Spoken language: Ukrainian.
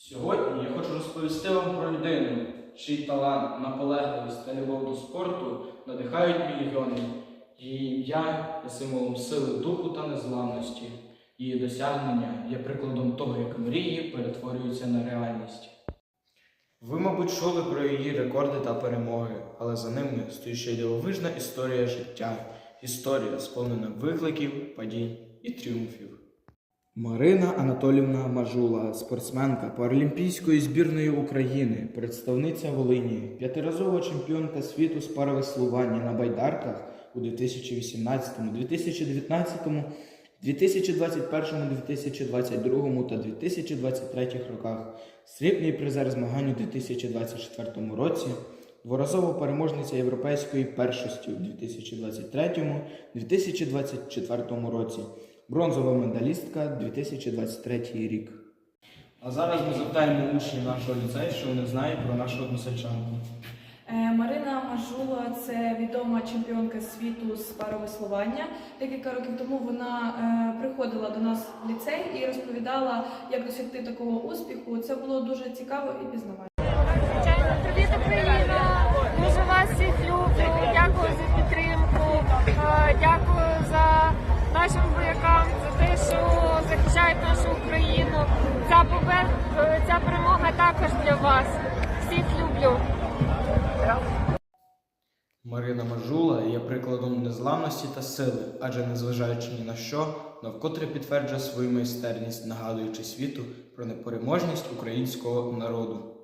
Сьогодні я хочу розповісти вам про людину, чий талант, наполегливість та любов до спорту надихають мільйони. Її ім'я є символом сили духу та незламності. Її досягнення є прикладом того, як мрії перетворюються на реальність. Ви, мабуть, чули про її рекорди та перемоги, але за ними стоїть ще дивовижна історія життя, історія, сповнена викликів, падінь і тріумфів. Марина Анатолівна Мажула, спортсменка паралімпійської збірної України, представниця Волині, п'ятиразова чемпіонка світу з паравеслування на байдарках у 2018, 2019, 2021, 2022 та 2023 роках, срібний призер змагань у 2024 році, дворазова переможниця європейської першості у 2023-2024 році, бронзова медалістка 2023 рік. А зараз ми запитаємо учнів нашого ліцею, що вони знають про нашу односельчанку. Е, Марина Мажула це відома чемпіонка світу з паровеслування. Декілька років тому вона е, приходила до нас в ліцей і розповідала, як досягти такого успіху. Це було дуже цікаво і пізнавально. Ця е, ця перемога також для вас. Всіх люблю. Марина Мажула є прикладом незламності та сили, адже незважаючи ні на що, навкотре підтверджує свою майстерність, нагадуючи світу про непереможність українського народу.